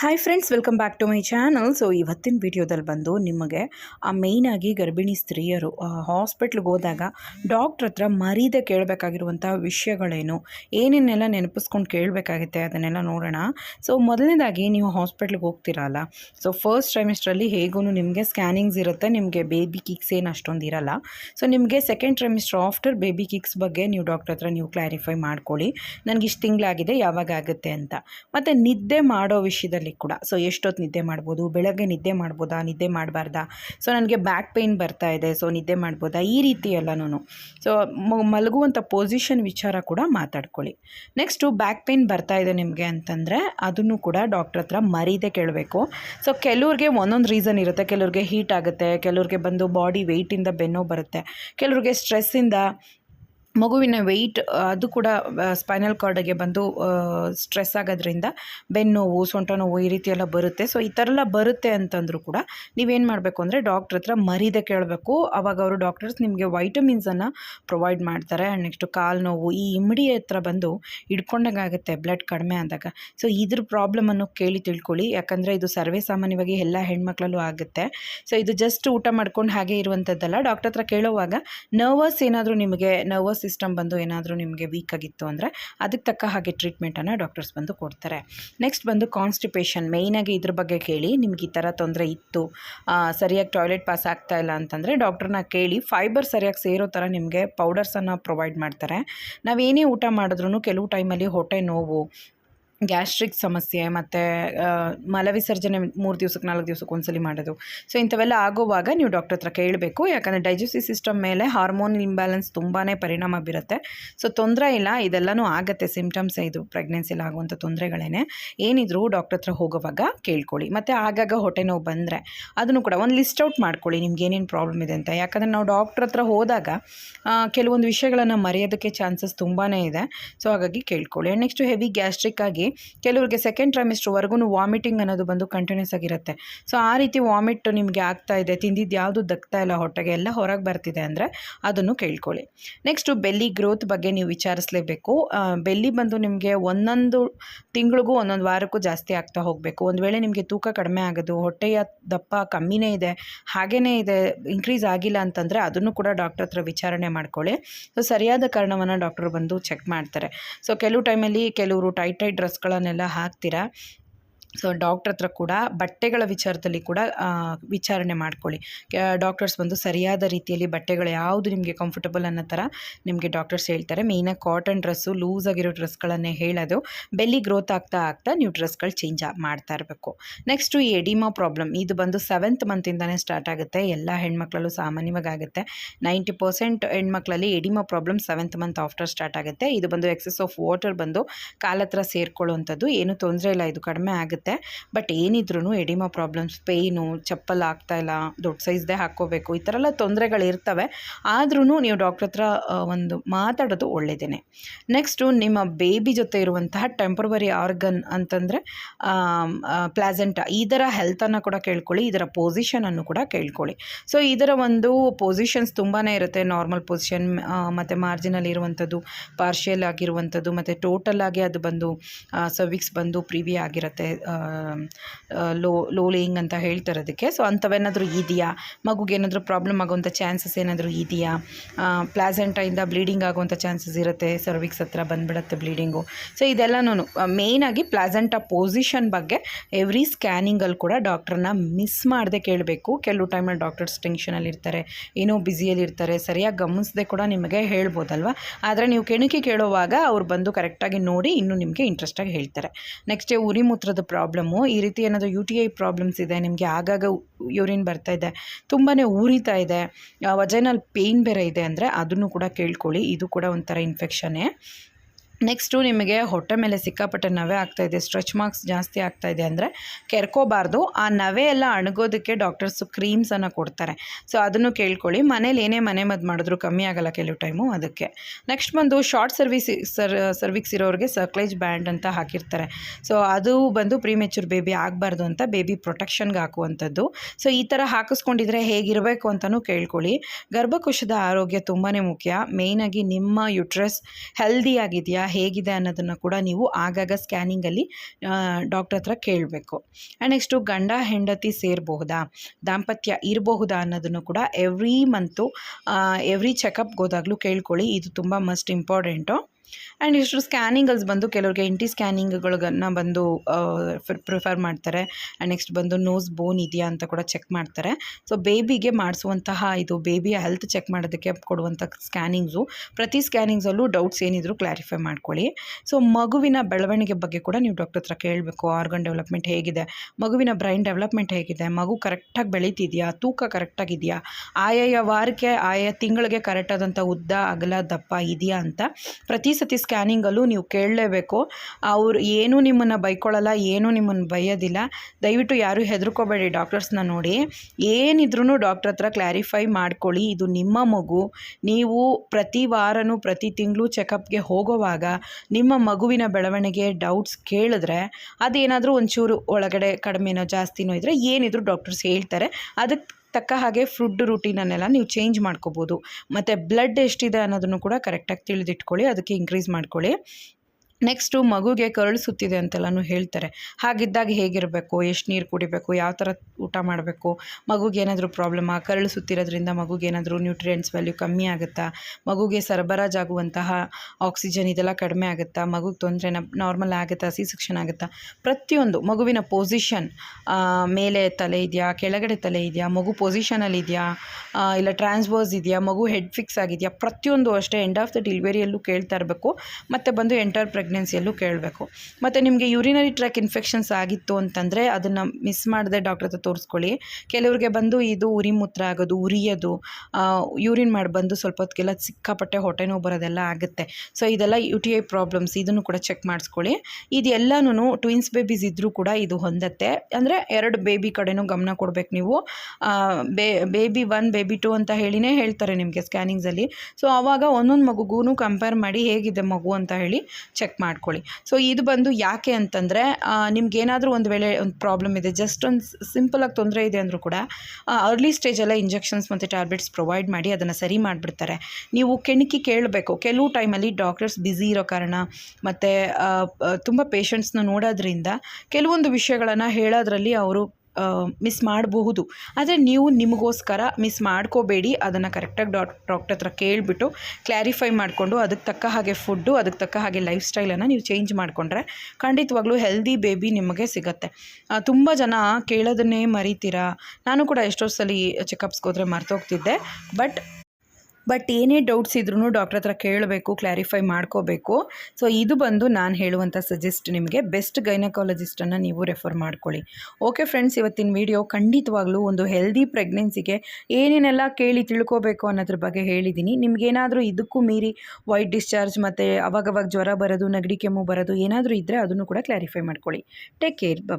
Hi friends welcome back to my channel so ಇವತ್ತಿನ ವಿಡಿಯೋದಲ್ಲಿ ಬಂದು ನಿಮಗೆ ಆ ಮೇಯ್ನಾಗಿ ಗರ್ಭಿಣಿ ಸ್ತ್ರೀಯರು ಹಾಸ್ಪಿಟ್ಲಿಗೆ ಹೋದಾಗ ಡಾಕ್ಟ್ರ್ ಹತ್ರ ಮರೀದೆ ಕೇಳಬೇಕಾಗಿರುವಂಥ ವಿಷಯಗಳೇನು? ಏನೇನೆಲ್ಲ ನೆನಪಿಸ್ಕೊಂಡು ಕೇಳಬೇಕಾಗುತ್ತೆ? ಅದನ್ನೆಲ್ಲ ನೋಡೋಣ. ಸೊ ಮೊದಲನೇದಾಗಿ ನೀವು ಹಾಸ್ಪಿಟ್ಲಿಗೆ ಹೋಗ್ತಿರಲ್ಲ ಸೊ ಫಸ್ಟ್ ಟ್ರೈಮಿಸ್ಟ್ರಲ್ಲಿ ಹೇಗೂ ನಿಮಗೆ ಸ್ಕ್ಯಾನಿಂಗ್ಸ್ ಇರುತ್ತೆ, ನಿಮಗೆ ಬೇಬಿ ಕಿಕ್ಸ್ ಏನು ಅಷ್ಟೊಂದು ಇರಲ್ಲ. ಸೊ ನಿಮಗೆ second trimester after baby kicks ಬಗ್ಗೆ ನೀವು ಡಾಕ್ಟ್ರ್ ಹತ್ರ ನೀವು ಕ್ಲಾರಿಫೈ ಮಾಡ್ಕೊಳ್ಳಿ. ನನಗೆ ಇಷ್ಟು ತಿಂಗಳಾಗಿದೆ, ಯಾವಾಗ ಆಗುತ್ತೆ ಅಂತ. ಮತ್ತು ನಿದ್ದೆ ಮಾಡೋ ವಿಷಯದಲ್ಲಿ ಕೂಡ. ಸೊ ಎಷ್ಟೊತ್ತು ನಿದ್ದೆ ಮಾಡ್ಬೋದು? ಬೆಳಗ್ಗೆ ನಿದ್ದೆ ಮಾಡ್ಬೋದಾ? ನಿದ್ದೆ ಮಾಡಬಾರ್ದಾ? ಸೊ ನನಗೆ ಬ್ಯಾಕ್ ಪೇಯ್ನ್ ಬರ್ತಾ ಇದೆ. ಸೊ ನಿದ್ದೆ ಮಾಡ್ಬೋದಾ? ಈ ರೀತಿ ಎಲ್ಲನೂ ಸೊ ಮಲಗುವಂಥ ಪೊಸಿಷನ್ ವಿಚಾರ ಕೂಡ ಮಾತಾಡ್ಕೊಳ್ಳಿ. ನೆಕ್ಸ್ಟು ಬ್ಯಾಕ್ ಪೇಯ್ನ್ ಬರ್ತಾ ಇದೆ ನಿಮಗೆ ಅಂತಂದರೆ ಅದನ್ನು ಕೂಡ ಡಾಕ್ಟ್ರ್ ಹತ್ರ ಮರೀದೆ ಕೇಳಬೇಕು. ಸೊ ಕೆಲವ್ರಿಗೆ ಒಂದೊಂದು ರೀಸನ್ ಇರುತ್ತೆ. ಕೆಲವ್ರಿಗೆ ಹೀಟ್ ಆಗುತ್ತೆ. ಕೆಲವ್ರಿಗೆ ಬಂದು ಬಾಡಿ ವೆಯ್ಟಿಂದ ಬೆನ್ನೋ ಬರುತ್ತೆ. ಕೆಲವ್ರಿಗೆ ಸ್ಟ್ರೆಸ್ಸಿಂದ ಮಗುವಿನ ವೆಯ್ಟ್ ಅದು ಕೂಡ ಸ್ಪೈನಲ್ ಕಾರ್ಡಿಗೆ ಬಂದು ಸ್ಟ್ರೆಸ್ ಆಗೋದ್ರಿಂದ ಬೆನ್ನೋವು ಸೊಂಟ ನೋವು ಈ ರೀತಿ ಎಲ್ಲ ಬರುತ್ತೆ. ಸೊ ಈ ಥರ ಎಲ್ಲ ಬರುತ್ತೆ ಅಂತಂದರೂ ಕೂಡ ನೀವೇನು ಮಾಡಬೇಕು ಅಂದರೆ ಡಾಕ್ಟ್ರ್ ಹತ್ರ ಮರೀದೆ ಕೇಳಬೇಕು. ಅವಾಗ ಅವರು ಡಾಕ್ಟರ್ಸ್ ನಿಮಗೆ ವೈಟಮಿನ್ಸನ್ನು ಪ್ರೊವೈಡ್ ಮಾಡ್ತಾರೆ. ಆ್ಯಂಡ್ ನೆಕ್ಸ್ಟು ಕಾಲು ನೋವು, ಈ ಇಮಿಡಿ ಹತ್ರ ಬಂದು ಆಗುತ್ತೆ ಬ್ಲಡ್ ಕಡಿಮೆ ಆದಾಗ. ಸೊ ಇದ್ರ ಪ್ರಾಬ್ಲಮನ್ನು ಕೇಳಿ ತಿಳ್ಕೊಳ್ಳಿ. ಯಾಕಂದರೆ ಇದು ಸರ್ವೇ ಸಾಮಾನ್ಯವಾಗಿ ಎಲ್ಲ ಹೆಣ್ಮಕ್ಳಲ್ಲೂ ಆಗುತ್ತೆ. ಸೊ ಇದು ಜಸ್ಟ್ ಊಟ ಮಾಡ್ಕೊಂಡು ಹಾಗೆ ಇರುವಂಥದ್ದಲ್ಲ ಡಾಕ್ಟರ್ ಹತ್ರ ಕೇಳುವಾಗ ನರ್ವಸ್ ಏನಾದರೂ ನಿಮಗೆ ನರ್ವಸ್ ಸಿಸ್ಟಮ್ ಬಂದು ಏನಾದರೂ ನಿಮಗೆ ವೀಕ್ ಆಗಿತ್ತು ಅಂದರೆ ಅದಕ್ಕೆ ತಕ್ಕ ಹಾಗೆ ಟ್ರೀಟ್ಮೆಂಟನ್ನು ಡಾಕ್ಟರ್ಸ್ ಬಂದು ಕೊಡ್ತಾರೆ. ನೆಕ್ಸ್ಟ್ ಬಂದು ಕಾನ್ಸ್ಟಿಪೇಷನ್ ಮೇಯ್ನಾಗಿ ಇದ್ರ ಬಗ್ಗೆ ಕೇಳಿ. ನಿಮ್ಗೆ ಈ ಥರ ತೊಂದರೆ ಇತ್ತು ಸರಿಯಾಗಿ ಟಾಯ್ಲೆಟ್ ಪಾಸ್ ಆಗ್ತಾ ಇಲ್ಲ ಅಂತಂದರೆ ಡಾಕ್ಟ್ರನ್ನ ಕೇಳಿ ಫೈಬರ್ ಸರಿಯಾಗಿ ಸೇರೋ ಥರ ನಿಮಗೆ ಪೌಡರ್ಸನ್ನು ಪ್ರೊವೈಡ್ ಮಾಡ್ತಾರೆ. ನಾವೇನೇ ಊಟ ಮಾಡಿದ್ರೂ ಕೆಲವು ಟೈಮಲ್ಲಿ ಹೊಟ್ಟೆ ನೋವು ಗ್ಯಾಸ್ಟ್ರಿಕ್ ಸಮಸ್ಯೆ ಮತ್ತು ಮಲವಿಸರ್ಜನೆ ಮೂರು ದಿವ್ಸಕ್ಕೆ ನಾಲ್ಕು ದಿವ್ಸಕ್ಕೆ ಒಂದ್ಸಲಿ ಮಾಡೋದು. ಸೊ ಇಂಥವೆಲ್ಲ ಆಗೋವಾಗ ನೀವು ಡಾಕ್ಟರ್ ಹತ್ರ ಕೇಳಬೇಕು. ಯಾಕಂದರೆ ಡೈಜೆಸ್ಟಿವ್ ಸಿಸ್ಟಮ್ ಮೇಲೆ ಹಾರ್ಮೋನ್ ಇಂಬ್ಯಾಲೆನ್ಸ್ ತುಂಬಾ ಪರಿಣಾಮ ಬೀರುತ್ತೆ. ಸೊ ತೊಂದರೆ ಇಲ್ಲ. ಇದೆಲ್ಲನೂ ಆಗುತ್ತೆ ಸಿಮ್ಟಮ್ಸ್ ಇದು ಪ್ರೆಗ್ನೆನ್ಸಿಲಿ ಆಗುವಂಥ ತೊಂದರೆಗಳೇ ಏನಿದ್ರು ಡಾಕ್ಟರ್ ಹತ್ರ ಹೋಗೋವಾಗ ಕೇಳ್ಕೊಳ್ಳಿ. ಮತ್ತು ಆಗಾಗ ಹೊಟ್ಟೆ ನೋವು ಬಂದರೆ ಅದನ್ನು ಕೂಡ ಒಂದು ಲಿಸ್ಟ್ ಔಟ್ ಮಾಡ್ಕೊಳ್ಳಿ. ನಿಮ್ಗೆ ಏನೇನು ಪ್ರಾಬ್ಲಮ್ ಇದೆ ಅಂತ. ಯಾಕಂದರೆ ನಾವು ಡಾಕ್ಟ್ರ್ ಹತ್ರ ಹೋದಾಗ ಕೆಲವೊಂದು ವಿಷಯಗಳನ್ನು ಮರೆಯೋದಕ್ಕೆ ಚಾನ್ಸಸ್ ತುಂಬಾ ಇದೆ. ಸೊ ಹಾಗಾಗಿ ಕೇಳ್ಕೊಳ್ಳಿ. ಆ್ಯಂಡ್ ನೆಕ್ಸ್ಟು ಹೆವಿ ಗ್ಯಾಸ್ಟ್ರಿಕ್ ಆಗಿ ಕೆಲವ್ರಿಗೆ ಸೆಕೆಂಡ್ ಟ್ರೈಮಿಸ್ಟ್ರ್ವರೆಗೂ ವಾಮಿಟಿಂಗ್ ಅನ್ನೋದು ಬಂದು ಕಂಟಿನ್ಯೂಸ್ ಆಗಿರುತ್ತೆ. ಸೊ ಆ ರೀತಿ ವಾಮಿಟ್ ನಿಮಗೆ ಆಗ್ತಾ ಇದೆ ತಿಂದಿದ್ದು ಯಾವುದು ದಕ್ತಾ ಇಲ್ಲ ಹೊಟ್ಟೆಗೆ, ಎಲ್ಲ ಹೊರಗೆ ಬರ್ತಿದೆ ಅಂದರೆ ಅದನ್ನು ಕೇಳ್ಕೊಳ್ಳಿ. ನೆಕ್ಸ್ಟು ಬೆಲ್ಲಿ ಗ್ರೋತ್ ಬಗ್ಗೆ ನೀವು ವಿಚಾರಿಸಲೇಬೇಕು. ಬೆಲ್ಲಿ ಬಂದು ನಿಮಗೆ ಒಂದೊಂದು ತಿಂಗಳಿಗೂ ಒಂದೊಂದು ವಾರಕ್ಕೂ ಜಾಸ್ತಿ ಆಗ್ತಾ ಹೋಗಬೇಕು. ಒಂದು ವೇಳೆ ನಿಮಗೆ ತೂಕ ಕಡಿಮೆ ಆಗೋದು, ಹೊಟ್ಟೆಯ ದಪ್ಪ ಕಮ್ಮಿನೇ ಇದೆ ಹಾಗೇ ಇದೆ ಇನ್ಕ್ರೀಸ್ ಆಗಿಲ್ಲ ಅಂತಂದರೆ ಅದನ್ನು ಕೂಡ ಡಾಕ್ಟರ್ ಹತ್ರ ವಿಚಾರಣೆ ಮಾಡ್ಕೊಳ್ಳಿ. ಸೊ ಸರಿಯಾದ ಕಾರಣವನ್ನು ಡಾಕ್ಟರ್ ಬಂದು ಚೆಕ್ ಮಾಡ್ತಾರೆ. ಸೊ ಕೆಲವು ಟೈಮಲ್ಲಿ ಕೆಲವರು ಟೈಟ್ ಟೈಟ್ ಡ್ರೆಸ್ಗಳನ್ನೆಲ್ಲ ಹಾಕ್ತೀರಾ? ಸೊ ಡಾಕ್ಟ್ರ್ ಹತ್ರ ಕೂಡ, ಬಟ್ಟೆಗಳ ವಿಚಾರದಲ್ಲಿ ಕೂಡ ವಿಚಾರಣೆ ಮಾಡ್ಕೊಳ್ಳಿ. ಡಾಕ್ಟರ್ಸ್ ಬಂದು ಸರಿಯಾದ ರೀತಿಯಲ್ಲಿ ಬಟ್ಟೆಗಳು ಯಾವುದು ನಿಮಗೆ ಕಂಫರ್ಟಬಲ್ ಅನ್ನೋ ಥರ ನಿಮಗೆ ಡಾಕ್ಟರ್ಸ್ ಹೇಳ್ತಾರೆ. ಮೇಯ್ನಾಗಿ ಕಾಟನ್ ಡ್ರೆಸ್ಸು ಲೂಸ್ ಆಗಿರೋ ಡ್ರೆಸ್ಗಳನ್ನೇ ಹೇಳೋದು. ಬೆಲ್ಲಿ ಗ್ರೋತ್ ಆಗ್ತಾ ಆಗ್ತಾ ನೀವು ಡ್ರೆಸ್ಗಳು ಚೇಂಜ್ ಮಾಡ್ತಾ ಇರಬೇಕು. ನೆಕ್ಸ್ಟು ಎಡಿಮಾ ಪ್ರಾಬ್ಲಮ್ ಇದು ಬಂದು ಸೆವೆಂತ್ ಮಂತಿಂದನೇ ಸ್ಟಾರ್ಟ್ ಆಗುತ್ತೆ. ಎಲ್ಲ ಹೆಣ್ಮಕ್ಳಲ್ಲೂ ಸಾಮಾನ್ಯವಾಗಿ ಆಗುತ್ತೆ ninety percent ಹೆಣ್ಮಕ್ಳಲ್ಲಿ oedema problem seventh month after start ಆಗುತ್ತೆ. ಇದು ಬಂದು ಎಕ್ಸಸ್ ಆಫ್ ವಾಟರ್ ಬಂದು ಕಾಲ ಹತ್ರ ಸೇರ್ಕೊಳ್ಳುವಂಥದ್ದು. ಏನು ತೊಂದರೆ ಇಲ್ಲ. ಇದು ಕಡಿಮೆ ಆಗುತ್ತೆ. ಬಟ್ ಏನಿದ್ರೂ ಎಡಿಮಾ ಪ್ರಾಬ್ಲಮ್ಸ್ ಪೇಯ್ನು ಚಪ್ಪಲ್ ಆಗ್ತಾ ಇಲ್ಲ, ದೊಡ್ಡ ಸೈಜ್ದೇ ಹಾಕ್ಕೋಬೇಕು, ಈ ಥರ ಎಲ್ಲ ತೊಂದರೆಗಳು ಇರ್ತವೆ. ಆದ್ರೂ ನೀವು ಡಾಕ್ಟ್ರ್ ಹತ್ರ ಒಂದು ಮಾತಾಡೋದು ಒಳ್ಳೆಯದೇ ನೆಕ್ಸ್ಟು ನಿಮ್ಮ ಬೇಬಿ ಜೊತೆ ಇರುವಂತಹ ಟೆಂಪ್ರವರಿ ಆರ್ಗನ್ ಅಂತಂದರೆ ಪ್ಲಾಸೆಂಟ ಇದರ ಹೆಲ್ತನ್ನು ಕೂಡ ಕೇಳ್ಕೊಳ್ಳಿ ಇದರ ಪೊಸಿಷನನ್ನು ಕೂಡ ಕೇಳ್ಕೊಳ್ಳಿ. ಸೊ ಇದರ ಒಂದು ಪೊಸಿಷನ್ಸ್ ತುಂಬಾ ಇರುತ್ತೆ. ನಾರ್ಮಲ್ ಪೊಸಿಷನ್ ಮತ್ತು ಮಾರ್ಜಿನಲ್ಲಿ ಇರುವಂಥದ್ದು ಪಾರ್ಷಿಯಲ್ ಆಗಿರುವಂಥದ್ದು, ಮತ್ತು ಟೋಟಲ್ ಆಗಿ ಅದು ಬಂದು ಸರ್ವಿಕ್ಸ್ ಬಂದು ಪ್ರಿವಿ ಆಗಿರುತ್ತೆ. ಲೋ ಲೋ ಲೇಯಿಂಗ್ ಅಂತ ಹೇಳ್ತಾರೆ ಅದಕ್ಕೆ ಸೊ ಅಂಥವೇನಾದರೂ ಇದೆಯಾ? ಮಗುಗೆ ಏನಾದರೂ ಪ್ರಾಬ್ಲಮ್ ಆಗುವಂಥ ಚಾನ್ಸಸ್ ಏನಾದರೂ ಇದೆಯಾ? ಪ್ಲಾಸೆಂಟಾಯಿಂದ ಬ್ಲೀಡಿಂಗ್ ಆಗುವಂಥ ಚಾನ್ಸಸ್ ಇರುತ್ತೆ ಸರ್ವಿಕ್ಸ್ ಹತ್ರ ಬಂದ್ಬಿಡುತ್ತೆ ಬ್ಲೀಡಿಂಗು ಸೊ ಇದೆಲ್ಲನೂ ಮೇಯ್ನಾಗಿ ಪ್ಲಾಸೆಂಟ ಪೊಸಿಷನ್ ಬಗ್ಗೆ ಎವ್ರಿ ಸ್ಕ್ಯಾನಿಂಗಲ್ಲಿ ಕೂಡ ಡಾಕ್ಟ್ರನ್ನ ಮಿಸ್ ಮಾಡದೆ ಕೇಳಬೇಕು. ಕೆಲವು ಟೈಮಲ್ಲಿ ಡಾಕ್ಟರ್ಸ್ ಟೆನ್ಷನಲ್ಲಿ ಇರ್ತಾರೆ, ಏನೋ ಬ್ಯುಸಿಯಲ್ಲಿ ಇರ್ತಾರೆ, ಸರಿಯಾಗಿ ಗಮನಿಸದೆ ಕೂಡ ನಿಮಗೆ ಹೇಳ್ಬೋದಲ್ವ? ಆದರೆ ನೀವು ಕೆಣಕಿ ಕೇಳುವಾಗ ಅವ್ರು ಬಂದು ಕರೆಕ್ಟಾಗಿ ನೋಡಿ ಇನ್ನೂ ನಿಮಗೆ ಇಂಟ್ರೆಸ್ಟಾಗಿ ಹೇಳ್ತಾರೆ. ನೆಕ್ಸ್ಟ್ ಉರಿ ಮೂತ್ರದ ಪ್ರಾಬ್ಲಮ್ಮು, ಈ ರೀತಿ ಏನಾದರೂ ಯು ಟಿ ಐ ಪ್ರಾಬ್ಲಮ್ಸ್ ಇದೆ, ನಿಮಗೆ ಆಗಾಗ ಯೂರಿನ್ ಬರ್ತಾ ಇದೆ ತುಂಬಾ ಊರಿತಾ ಇದೆ ವಜೈನಲ್ ಪೇಯ್ನ್ ಬೇರೆ ಇದೆ ಅಂದರೆ ಅದನ್ನು ಕೂಡ ಕೇಳ್ಕೊಳ್ಳಿ, ಇದು ಕೂಡ ಒಂಥರ ಇನ್ಫೆಕ್ಷನ್ನೇ ನೆಕ್ಸ್ಟು ನಿಮಗೆ ಹೊಟ್ಟೆ ಮೇಲೆ ಸಿಕ್ಕಾಪಟ್ಟೆ ನವೆ ಆಗ್ತಾಯಿದೆ ಸ್ಟ್ರೆಚ್ ಮಾರ್ಕ್ಸ್ ಜಾಸ್ತಿ ಆಗ್ತಾಯಿದೆ ಅಂದರೆ ಕೆರ್ಕೋಬಾರ್ದು. ಆ ನವೆ ಎಲ್ಲ ಅಣಗೋದಕ್ಕೆ ಡಾಕ್ಟರ್ಸು ಕ್ರೀಮ್ಸನ್ನು ಕೊಡ್ತಾರೆ. ಸೊ, ಅದನ್ನು ಕೇಳ್ಕೊಳ್ಳಿ. ಮನೇಲಿ ಏನೇ ಮನೆ ಮದ್ದು ಮಾಡಿದ್ರು ಕಮ್ಮಿ ಆಗಲ್ಲ ಕೆಲವು ಟೈಮು ಅದಕ್ಕೆ. ನೆಕ್ಸ್ಟ್ ಬಂದು ಶಾರ್ಟ್ ಸರ್ವಿಸ್, ಸರ್, ಸರ್ವಿಕ್ಸ್ ಇರೋರಿಗೆ ಸರ್ಕ್ಲೇಜ್ ಬ್ಯಾಂಡ್ ಅಂತ ಹಾಕಿರ್ತಾರೆ. ಸೊ, ಅದು ಬಂದು ಪ್ರೀಮೆಚೂರ್ ಬೇಬಿ ಆಗಬಾರ್ದು ಅಂತ ಬೇಬಿ ಪ್ರೊಟೆಕ್ಷನ್ಗೆ ಹಾಕುವಂಥದ್ದು. ಸೊ, ಈ ಥರ ಹಾಕಿಸ್ಕೊಂಡಿದ್ರೆ ಹೇಗಿರಬೇಕು ಅಂತಲೂ ಕೇಳ್ಕೊಳ್ಳಿ. ಗರ್ಭಕೋಶದ ಆರೋಗ್ಯ ತುಂಬಾ ಮುಖ್ಯ. ಮೇಯ್ನಾಗಿ ನಿಮ್ಮ ಯುಟ್ರೆಸ್ ಹೆಲ್ದಿ ಆಗಿದೆಯಾ ಹೇಗಿದೆ ಅನ್ನೋದನ್ನು ಕೂಡ ನೀವು ಆಗಾಗ ಸ್ಕ್ಯಾನಿಂಗಲ್ಲಿ ಡಾಕ್ಟ್ರ್ ಹತ್ರ ಕೇಳಬೇಕು. ಆ್ಯಂಡ್ ನೆಕ್ಸ್ಟು ಗಂಡ ಹೆಂಡತಿ ಸೇರಬಹುದಾ ದಾಂಪತ್ಯ ಇರಬಹುದಾ ಅನ್ನೋದನ್ನು ಕೂಡ ಎವ್ರಿ ಮಂತು ಎವ್ರಿ ಚೆಕಪ್ಗೆ ಹೋದಾಗಲೂ ಕೇಳ್ಕೊಳ್ಳಿ. ಇದು ತುಂಬ ಮಸ್ಟ್ ಇಂಪಾರ್ಟೆಂಟು ಆ್ಯಂಡ್ ಇಷ್ಟು ಸ್ಕ್ಯಾನಿಂಗಲ್ಸ್ ಬಂದು ಕೆಲವ್ರಿಗೆ ಎಂಟಿ ಸ್ಕ್ಯಾನಿಂಗ್ಗಳನ್ನ ಬಂದು ಪ್ರಿಫರ್ ಮಾಡ್ತಾರೆ. ಆ್ಯಂಡ್ ನೆಕ್ಸ್ಟ್ ಬಂದು ನೋಸ್ ಬೋನ್ ಇದೆಯಾ ಅಂತ ಕೂಡ ಚೆಕ್ ಮಾಡ್ತಾರೆ. ಸೊ ಬೇಬಿಗೆ ಮಾಡಿಸುವಂತಹ ಇದು ಬೇಬಿಯ ಹೆಲ್ತ್ ಚೆಕ್ ಮಾಡೋದಕ್ಕೆ ಕೊಡುವಂಥ ಸ್ಕ್ಯಾನಿಂಗ್ಸು ಪ್ರತಿ ಸ್ಕ್ಯಾನಿಂಗ್ಸಲ್ಲೂ ಡೌಟ್ಸ್ ಏನಿದ್ರು ಕ್ಲಾರಿಫೈ ಮಾಡ್ಕೊಳ್ಳಿ. ಸೊ ಮಗುವಿನ ಬೆಳವಣಿಗೆ ಬಗ್ಗೆ ಕೂಡ ನೀವು ಡಾಕ್ಟರ್ ಹತ್ರ ಕೇಳಬೇಕು. ಆರ್ಗನ್ ಡೆವಲಪ್ಮೆಂಟ್ ಹೇಗಿದೆ? ಮಗುವಿನ ಬ್ರೈನ್ ಡೆವಲಪ್ಮೆಂಟ್ ಹೇಗಿದೆ? ಮಗು ಕರೆಕ್ಟಾಗಿ ಬೆಳೀತಿದೆಯಾ? ತೂಕ ಕರೆಕ್ಟಾಗಿದೆಯಾ ಆಯಾಯ ವಾರಕ್ಕೆ, ಆಯಾ ತಿಂಗಳಿಗೆ ಕರೆಕ್ಟಾದಂಥ ಉದ್ದ, ಅಗಲ, ದಪ್ಪ ಇದೆಯಾ ಅಂತ ಪ್ರತಿ ಸತಿ ಸ್ಕ್ಯಾನಿಂಗಲ್ಲೂ ನೀವು ಕೇಳಲೇಬೇಕು. ಅವ್ರು ಏನೂ ನಿಮ್ಮನ್ನು ಬೈಕೊಳ್ಳಲ್ಲ, ಏನೂ ನಿಮ್ಮನ್ನು ಬೈಯೋದಿಲ್ಲ. ದಯವಿಟ್ಟು ಯಾರೂ ಹೆದರ್ಕೋಬೇಡಿ ಡಾಕ್ಟರ್ಸ್ನ ನೋಡಿ. ಏನಿದ್ರೂ ಡಾಕ್ಟ್ರ್ ಹತ್ರ ಕ್ಲಾರಿಫೈ ಮಾಡ್ಕೊಳ್ಳಿ. ಇದು ನಿಮ್ಮ ಮಗು. ನೀವು ಪ್ರತಿ ವಾರನೂ, ಪ್ರತಿ ತಿಂಗಳು ಚೆಕಪ್ಗೆ ಹೋಗೋವಾಗ ನಿಮ್ಮ ಮಗುವಿನ ಬೆಳವಣಿಗೆ ಡೌಟ್ಸ್ ಕೇಳಿದ್ರೆ, ಅದೇನಾದರೂ ಒಂಚೂರು ಒಳಗಡೆ ಕಡಿಮೆನೋ ಜಾಸ್ತಿನೋ ಇದ್ದರೆ ಏನಿದ್ರು ಡಾಕ್ಟರ್ಸ್ ಹೇಳ್ತಾರೆ. ಅದಕ್ಕೆ ತಕ್ಕ ಹಾಗೆ ಫುಡ್ ರೂಟೀನನ್ನೆಲ್ಲ ನೀವು ಚೇಂಜ್ ಮಾಡ್ಕೋಬೋದು. ಮತ್ತು ಬ್ಲಡ್ ಎಷ್ಟಿದೆ ಅನ್ನೋದನ್ನು ಕೂಡ ಕರೆಕ್ಟಾಗಿ ತಿಳಿದಿಟ್ಕೊಳ್ಳಿ, ಅದಕ್ಕೆ ಇನ್ಕ್ರೀಸ್ ಮಾಡ್ಕೊಳ್ಳಿ. ನೆಕ್ಸ್ಟು ಮಗುಗೆ ಕರಳು ಸುತ್ತಿದೆ ಅಂತೆಲ್ಲನೂ ಹೇಳ್ತಾರೆ. ಹಾಗಿದ್ದಾಗ ಹೇಗಿರಬೇಕು? ಎಷ್ಟು ನೀರು ಕುಡಿಬೇಕು? ಯಾವ ಥರ ಊಟ ಮಾಡಬೇಕು? ಮಗುಗೆ ಏನಾದರೂ ಪ್ರಾಬ್ಲಮಾ ಕರಳು ಸುತ್ತಿರೋದ್ರಿಂದ ಮಗುಗೇನಾದರೂ ನ್ಯೂಟ್ರಿಯೆಂಟ್ಸ್ ವ್ಯಾಲ್ಯೂ ಕಮ್ಮಿ ಆಗುತ್ತಾ? ಮಗುಗೆ ಸರಬರಾಜಾಗುವಂತಹ ಆಕ್ಸಿಜನ್ ಇದೆಲ್ಲ ಕಡಿಮೆ ಆಗುತ್ತಾ? ಮಗುಗೆ ತೊಂದರೆ ನಾರ್ಮಲ್ ಆಗುತ್ತಾ? ಸಿ ಸೆಕ್ಷನ್ ಆಗುತ್ತಾ? ಪ್ರತಿಯೊಂದು ಮಗುವಿನ ಪೊಸಿಷನ್ ಮೇಲೆ ತಲೆ ಇದೆಯಾ? ಕೆಳಗಡೆ ತಲೆ ಇದೆಯಾ? ಮಗು ಪೊಸಿಷನಲ್ಲಿ ಇದೆಯಾ? ಇಲ್ಲ ಟ್ರಾನ್ಸ್ವರ್ಸ್ ಇದೆಯಾ? ಮಗು ಹೆಡ್ ಫಿಕ್ಸ್ ಆಗಿದೆಯಾ? ಪ್ರತಿಯೊಂದು ಅಷ್ಟೇ ಎಂಡ್ ಆಫ್ ದ ಡಿಲಿವರಿಯಲ್ಲೂ ಕೇಳ್ತಾ ಇರಬೇಕು. ಮತ್ತು ಬಂದು ಎಂಟರ್ ಪ್ರೆಗ್ನೆನ್ಸಿಯಲ್ಲೂ ಕೇಳಬೇಕು. ಮತ್ತು ನಿಮಗೆ ಯೂರಿನರಿ ಟ್ರ್ಯಾಕ್ ಇನ್ಫೆಕ್ಷನ್ಸ್ ಆಗಿತ್ತು ಅಂತಂದರೆ ಅದನ್ನು ಮಿಸ್ ಮಾಡದೆ ಡಾಕ್ಟ್ರ್ ಹತ್ರ ತೋರಿಸ್ಕೊಳ್ಳಿ. ಕೆಲವ್ರಿಗೆ ಬಂದು ಇದು ಉರಿ ಮೂತ್ರ ಆಗೋದು, ಉರಿಯೋದು ಯೂರಿನ್ ಮಾಡಿ ಬಂದು ಸ್ವಲ್ಪ ಹೊತ್ತಿಗೆಲ್ಲ ಸಿಕ್ಕಾಪಟ್ಟೆ ಹೊಟ್ಟೆ ನೋವು ಬರೋದೆಲ್ಲ ಆಗುತ್ತೆ. ಸೊ ಇದೆಲ್ಲ ಯು ಟಿ ಐ ಪ್ರಾಬ್ಲಮ್ಸ್ ಇದನ್ನು ಕೂಡ ಚೆಕ್ ಮಾಡಿಸ್ಕೊಳ್ಳಿ. ಇದೆಲ್ಲನೂ ಟ್ವಿನ್ಸ್ ಬೇಬೀಸ್ ಇದ್ದರೂ ಕೂಡ ಇದು ಹೊಂದತ್ತೆ. ಅಂದರೆ ಎರಡು ಬೇಬಿ ಕಡೆನೂ ಗಮನ ಕೊಡಬೇಕು ನೀವು. ಬೇ ಬೇಬಿ ಒನ್ ಬೇಬಿ ಟು ಅಂತ ಹೇಳಿನೇ ಹೇಳ್ತಾರೆ ನಿಮಗೆ ಸ್ಕ್ಯಾನಿಂಗ್ಸಲ್ಲಿ ಸೊ ಆವಾಗ ಒಂದೊಂದು ಮಗುಗೂ ಕಂಪೇರ್ ಮಾಡಿ ಹೇಗಿದೆ ಮಗು ಅಂತ ಹೇಳಿ ಮಾಡ್ಕೊಳ್ಳಿ. ಸೊ ಇದು ಬಂದು ಯಾಕೆ ಅಂತಂದರೆ ನಿಮ್ಗೇನಾದರೂ ಒಂದು ವೇಳೆ ಒಂದು ಪ್ರಾಬ್ಲಮ್ ಇದೆ ಜಸ್ಟ್ ಒಂದು ಸಿಂಪಲಾಗಿ ತೊಂದರೆ ಇದೆ ಅಂದರೂ ಕೂಡ ಅರ್ಲಿ ಸ್ಟೇಜೆಲ್ಲ ಇಂಜೆಕ್ಷನ್ಸ್ ಮತ್ತು ಟ್ಯಾಬ್ಲೆಟ್ಸ್ ಪ್ರೊವೈಡ್ ಮಾಡಿ ಅದನ್ನು ಸರಿ ಮಾಡಿಬಿಡ್ತಾರೆ. ನೀವು ಕೆಣಕಿ ಕೇಳಬೇಕು. ಕೆಲವು ಟೈಮಲ್ಲಿ ಡಾಕ್ಟರ್ಸ್ ಬ್ಯುಸಿ ಇರೋ ಕಾರಣ ಮತ್ತು ತುಂಬ ಪೇಷಂಟ್ಸ್ನ ನೋಡೋದ್ರಿಂದ ಕೆಲವೊಂದು ವಿಷಯಗಳನ್ನು ಹೇಳೋದ್ರಲ್ಲಿ ಅವರು ಮಿಸ್ ಮಾಡಬಹುದು. ಆದರೆ ನೀವು ನಿಮಗೋಸ್ಕರ ಮಿಸ್ ಮಾಡ್ಕೋಬೇಡಿ. ಅದನ್ನು ಕರೆಕ್ಟಾಗಿ ಡಾಕ್ ಡಾಕ್ಟರ್ ಹತ್ರ ಕೇಳಿಬಿಟ್ಟು ಕ್ಲಾರಿಫೈ ಮಾಡಿಕೊಂಡು ಅದಕ್ಕೆ ತಕ್ಕ ಹಾಗೆ ಫುಡ್ಡು ಅದಕ್ಕೆ ತಕ್ಕ ಹಾಗೆ ಲೈಫ್ ಸ್ಟೈಲನ್ನು ನೀವು ಚೇಂಜ್ ಮಾಡಿಕೊಂಡ್ರೆ ಖಂಡಿತವಾಗ್ಲೂ ಹೆಲ್ದಿ ಬೇಬಿ ನಿಮಗೆ ಸಿಗುತ್ತೆ. ತುಂಬ ಜನ ಕೇಳೋದನ್ನೇ ಮರಿತೀರಾ? ನಾನು ಕೂಡ ಎಷ್ಟೋ ಸಲ ಚೆಕಪ್ಸ್ಗೆ ಹೋದರೆ ಮರ್ತೋಗ್ತಿದ್ದೆ. ಬಟ್ ಬಟ್ ಏನೇ ಡೌಟ್ಸ್ ಇದ್ರೂ ಡಾಕ್ಟ್ರ್ ಹತ್ರ ಕೇಳಬೇಕು, ಕ್ಲಾರಿಫೈ ಮಾಡ್ಕೋಬೇಕು. ಸೊ, ಇದು ಬಂದು ನಾನು ಹೇಳುವಂಥ ಸಜೆಸ್ಟ್ ನಿಮಗೆ. ಬೆಸ್ಟ್ ಗೈನಕಾಲಜಿಸ್ಟನ್ನು ನೀವು ರೆಫರ್ ಮಾಡ್ಕೊಳ್ಳಿ. ಓಕೆ ಫ್ರೆಂಡ್ಸ್, ಇವತ್ತಿನ ವಿಡಿಯೋ ಖಂಡಿತವಾಗ್ಲೂ ಒಂದು ಹೆಲ್ದಿ ಪ್ರೆಗ್ನೆನ್ಸಿಗೆ ಏನೇನೆಲ್ಲ ಕೇಳಿ ತಿಳ್ಕೋಬೇಕು ಅನ್ನೋದ್ರ ಬಗ್ಗೆ ಹೇಳಿದ್ದೀನಿ. ನಿಮಗೇನಾದರೂ ಇದಕ್ಕೂ ಮೀರಿ ವೈಟ್ ಡಿಸ್ಚಾರ್ಜ್ ಮತ್ತು ಅವಾಗವಾಗ ಜ್ವರ ಬರೋದು, ನೆಗಡಿ ಕೆಮ್ಮು ಬರೋದು ಏನಾದರೂ ಇದ್ದರೆ ಅದನ್ನು ಕೂಡ ಕ್ಲಾರಿಫೈ ಮಾಡ್ಕೊಳ್ಳಿ. ಟೇಕ್ ಕೇರ್ ಬ